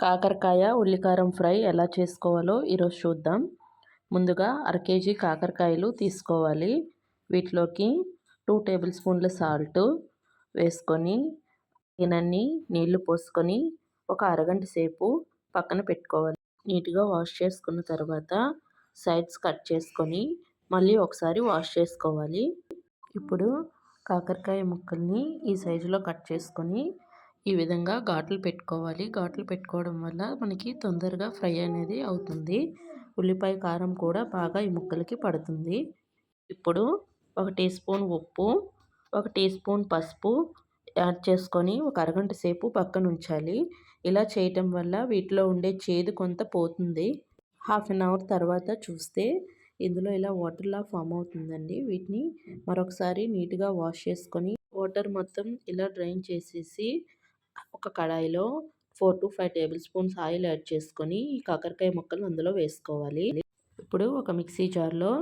కాకరకాయ ఉల్లికారం ఫ్రై ఎలా చేసుకోవాలో ఈరోజు చూద్దాం. ముందుగా అర కేజీ కాకరకాయలు తీసుకోవాలి. వీటిలోకి టూ టేబుల్ స్పూన్ల సాల్ట్ వేసుకొని తినన్ని నీళ్ళు పోసుకొని ఒక అరగంట సేపు పక్కన పెట్టుకోవాలి. నీట్గా వాష్ చేసుకున్న తర్వాత సైడ్స్ కట్ చేసుకొని మళ్ళీ ఒకసారి వాష్ చేసుకోవాలి. ఇప్పుడు కాకరకాయ ముక్కల్ని ఈ సైజులో కట్ చేసుకొని ఈ విధంగా ఘాట్లు పెట్టుకోవాలి. ఘాట్లు పెట్టుకోవడం వల్ల మనకి తొందరగా ఫ్రై అనేది అవుతుంది. ఉల్లిపాయ కారం కూడా బాగా ఈ ముక్కలకి పడుతుంది. ఇప్పుడు ఒక టీ స్పూన్ ఉప్పు ఒక టీ స్పూన్ పసుపు యాడ్ చేసుకొని ఒక అరగంట సేపు పక్కన ఉంచాలి. ఇలా చేయటం వల్ల వీటిలో ఉండే చేదు కొంత పోతుంది. హాఫ్ అన్ అవర్ తర్వాత చూస్తే ఇందులో ఇలా వాటర్లా ఫామ్ అవుతుందండి. వీటిని మరొకసారి నీట్గా వాష్ చేసుకొని వాటర్ మొత్తం ఇలా డ్రైన్ చేసేసి ఒక కడాయిలో four to five tablespoons oil add చేసుకొని ఈ కాకరకాయ ముక్కలు అందులో వేసుకోవాలి. ఇప్పుడు ఒక మిక్సీ జార్లో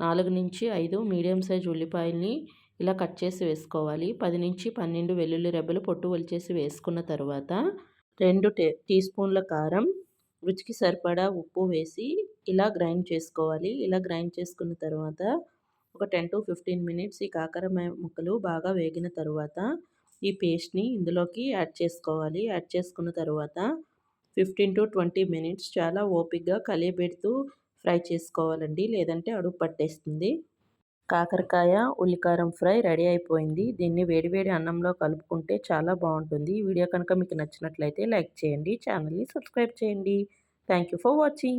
నాలుగు నుంచి ఐదు మీడియం సైజ్ ఉల్లిపాయల్ని ఇలా కట్ చేసి వేసుకోవాలి. పది నుంచి పన్నెండు వెల్లుల్లి రెబ్బలు పొట్టు ఒలిచేసి వేసుకున్న తర్వాత రెండు టే టీ స్పూన్ల కారం రుచికి సరిపడా ఉప్పు వేసి ఇలా గ్రైండ్ చేసుకోవాలి. ఇలా గ్రైండ్ చేసుకున్న తర్వాత ఒక టెన్ టు ఫిఫ్టీన్ మినిట్స్ ఈ కాకర ముక్కలు బాగా వేగిన తర్వాత ఈ పేస్ట్ని ఇందులోకి యాడ్ చేసుకోవాలి. యాడ్ చేసుకున్న తర్వాత ఫిఫ్టీన్ టు ట్వంటీ మినిట్స్ చాలా ఓపిక్గా కలియబెడుతూ ఫ్రై చేసుకోవాలండి. లేదంటే అడుగు పట్టేస్తుంది. కాకరకాయ ఉల్లికారం ఫ్రై రెడీ అయిపోయింది. దీన్ని వేడివేడి అన్నంలో కలుపుకుంటే చాలా బాగుంటుంది. వీడియో కనుక మీకు నచ్చినట్లయితే లైక్ చేయండి ఛానల్ని సబ్స్క్రైబ్ చేయండి. Thank for watching.